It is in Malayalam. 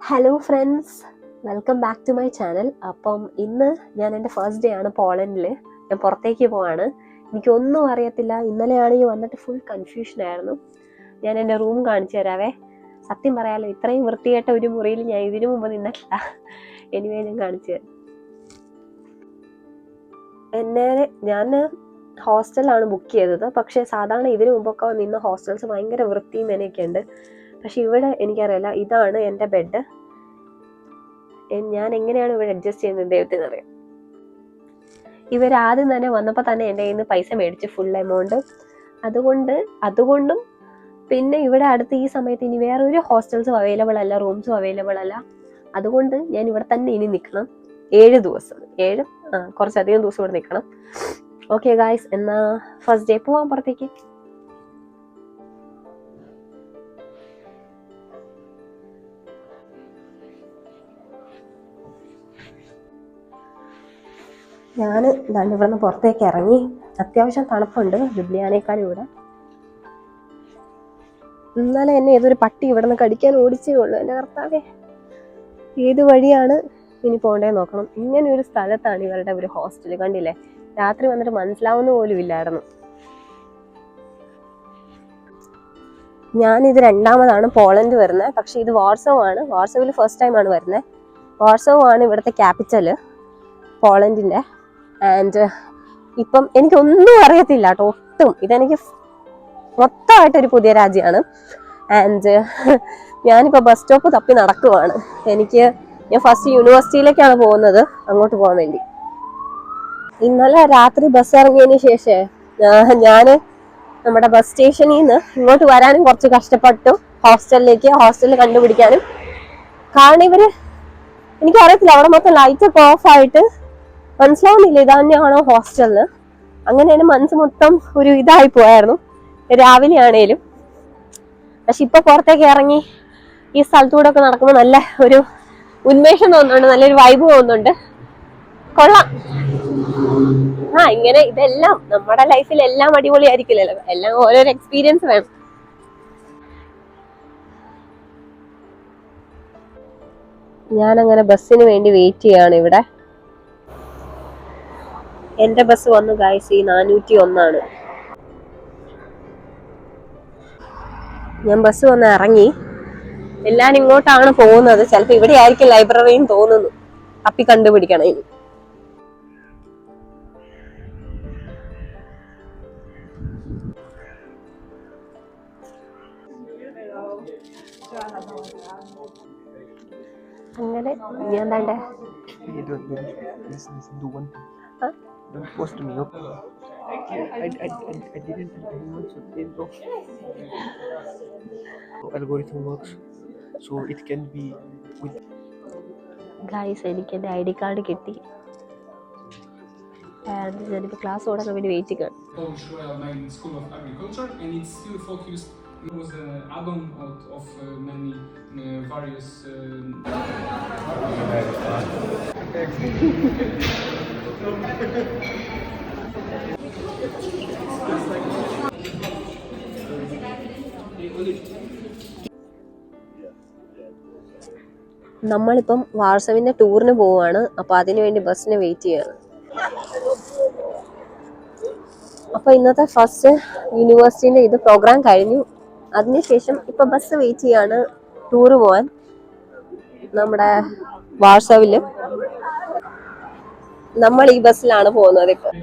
Hello friends welcome back to my channel അപ്പം ഇന്ന് ഞാൻ എന്റെ ഫസ്റ്റ് ഡേ ആണ് പോളണ്ടിൽ ഞാൻ പുറത്തേക്ക് പോവാണ്. എനിക്കൊന്നും അറിയത്തില്ല. ഇന്നലെയാണെങ്കിൽ വന്നിട്ട് ഫുൾ കൺഫ്യൂഷൻ ആയിരുന്നു. ഞാൻ എന്റെ റൂം കാണിച്ചു തരാവേ. സത്യം പറയാലോ ഇത്രയും വൃത്തികെട്ട ഒരു മുറിയിൽ ഞാൻ ഇതിനു മുമ്പ് നിന്നിട്ടില്ല. എനിവേ ഞാൻ കാണിച്ചു തരാം. എന്നെ ഞാൻ ഹോസ്റ്റലാണ് ബുക്ക് ചെയ്തത്. പക്ഷേ സാധാരണ ഇതിനു മുമ്പൊക്കെ നിന്ന ഹോസ്റ്റൽസ് ഭയങ്കര വൃത്തിയും മെനയൊക്കെ ഉണ്ട്. പക്ഷെ ഇവിടെ എനിക്കറിയില്ല ഇതാണ് എന്റെ ബെഡ് ഞാൻ എങ്ങനെയാണ് ഇവിടെ അഡ്ജസ്റ്റ് ചെയ്യുന്നത് ദൈവത്തിന് അറിയാം. ഇവർ ആദ്യം തന്നെ വന്നപ്പോൾ തന്നെ എന്റെ കയ്യിൽ നിന്ന് പൈസ മേടിച്ച് ഫുൾ എമൗണ്ട് അതുകൊണ്ട് അതുകൊണ്ടും പിന്നെ ഇവിടെ അടുത്ത് ഈ സമയത്ത് ഇനി വേറെ ഒരു ഹോസ്റ്റൽസും അവൈലബിൾ അല്ല റൂംസും അവൈലബിൾ അല്ല. അതുകൊണ്ട് ഞാൻ ഇവിടെ തന്നെ ഇനി നിൽക്കണം. ഏഴ് ദിവസം ഏഴ് കുറച്ചധികം ദിവസം ഇവിടെ നിൽക്കണം. ഓക്കെ ഗായ്സ് എന്നാൽ ഫസ്റ്റ് ഡേ പോവാം പുറത്തേക്ക്. ഞാൻ ഇതാണ്ട് ഇവിടെ നിന്ന് പുറത്തേക്ക് ഇറങ്ങി. അത്യാവശ്യം തണുപ്പുണ്ട് ലുബ്ലിയാനേക്കാളും ഇവിടെ ഇന്നലെ എന്നെ ഏതൊരു പട്ടി ഇവിടെ നിന്ന് കടിക്കാൻ ഓടിച്ചേ ഉള്ളൂ. എന്റെ കർത്താവേ ഏത് വഴിയാണ് ഇനി പോകേണ്ടത് നോക്കണം. ഇങ്ങനെ ഒരു സ്ഥലത്താണ് ഇവരുടെ ഒരു ഹോസ്റ്റൽ കണ്ടില്ലേ? രാത്രി വന്നിട്ട് മനസ്സിലാവുന്ന പോലും ഇല്ലായിരുന്നു. ഞാനിത് രണ്ടാമതാണ് പോളണ്ട് വരുന്നത്. പക്ഷേ ഇത് വാർസവ് ആണ് വാർസവിൽ ഫസ്റ്റ് ടൈമാണ് വരുന്നത്. വാർസവ് ആണ് ഇവിടുത്തെ ക്യാപിറ്റൽ പോളണ്ടിന്റെ ആൻഡ് ഇപ്പം എനിക്കൊന്നും അറിയത്തില്ല കേട്ടോ ഒട്ടും. ഇതെനിക്ക് മൊത്തമായിട്ടൊരു പുതിയ രാജ്യമാണ്. ആൻഡ് ഞാനിപ്പോൾ ബസ് സ്റ്റോപ്പ് തപ്പി നടക്കുവാണ്. എനിക്ക് ഞാൻ ഫസ്റ്റ് യൂണിവേഴ്സിറ്റിയിലേക്കാണ് പോകുന്നത് അങ്ങോട്ട് പോകാൻ വേണ്ടി. ഇന്നലെ രാത്രി ബസ് ഇറങ്ങിയതിന് ശേഷം ഞാൻ നമ്മുടെ ബസ് സ്റ്റേഷനിൽ നിന്ന് ഇങ്ങോട്ട് വരാനും കുറച്ച് കഷ്ടപ്പെട്ടു. ഹോസ്റ്റലിലേക്ക് ഹോസ്റ്റലിൽ കണ്ടുപിടിക്കാനും. കാരണം ഇവർ എനിക്കറിയത്തില്ല അവിടെ മൊത്തം ലൈറ്റ് ഒക്കെ ഓഫ് ആയിട്ട് മനസ്സിലാവുന്നില്ല. ഇത് തന്നെയാണോ ഹോസ്റ്റലിന് അങ്ങനെ എന്റെ മനസ്സ് മൊത്തം ഒരു ഇതായി പോയായിരുന്നു. രാവിലെ ആണേലും. പക്ഷെ ഇപ്പൊ പുറത്തേക്ക് ഇറങ്ങി ഈ സ്ഥലത്തൂടെ ഒക്കെ നടക്കുമ്പോൾ നല്ല ഒരു ഉന്മേഷം തോന്നുന്നുണ്ട്. നല്ലൊരു വൈബ് തോന്നുന്നുണ്ട്. കൊള്ളാം. ആ ഇങ്ങനെ ഇതെല്ലാം നമ്മുടെ ലൈഫിൽ എല്ലാം അടിപൊളിയായിരിക്കില്ലല്ലോ. എല്ലാം ഓരോരോ എക്സ്പീരിയൻസ് വേണം. ഞാനങ്ങനെ ബസ്സിന് വേണ്ടി വെയിറ്റ് ചെയ്യാണ് ഇവിടെ. എന്റെ ബസ് വന്നു ഗായ്സ് ഈ നാനൂറ്റി ഒന്നാണ് ഞാൻ ബസ് വന്ന് ഇറങ്ങി. എല്ലാരും ഇങ്ങോട്ടാണ് പോകുന്നത്. ചിലപ്പോ ഇവിടെ ആയിരിക്കും ലൈബ്രറിയും തോന്നുന്നു. അപ്പി കണ്ടുപിടിക്കണം ഇനി. അങ്ങനെ ഞാൻ തണ്ടേ don't, don't, listen, listen, do one thing. Huh? Don't post me up. I, I, I, I didn't tell anyone, so they know. So algorithm works, so it can be with guys എനിക്ക് എൻ്റെ ഐ ഡി കാർഡ് കിട്ടി And ഞാനിപ്പോൾ ക്ലാസ് തുടങ്ങാൻ വേണ്ടി വെയിറ്റ് ചെയ്യാണ് Polish Royal Maryland School of Agriculture, and it's still focused. It was an add-on out of uh, many uh, various. Uh, നമ്മളിപ്പം വാട്സവിന്റെ ടൂറിന് പോവാണ് അപ്പൊ അതിനുവേണ്ടി ബസ്സിന് വെയിറ്റ് ചെയ്യാണ്. അപ്പൊ ഇന്നത്തെ ഫസ്റ്റ് യൂണിവേഴ്സിറ്റിന്റെ ഇത് പ്രോഗ്രാം കഴിഞ്ഞു. അതിനുശേഷം ഇപ്പൊ ബസ് വെയിറ്റ് ചെയ്യാണ് ടൂറ് പോവാൻ നമ്മുടെ വാർസവിൽ. നമ്മൾ ഈ ബസ്സിലാണ് പോകുന്നത് ഇപ്പം.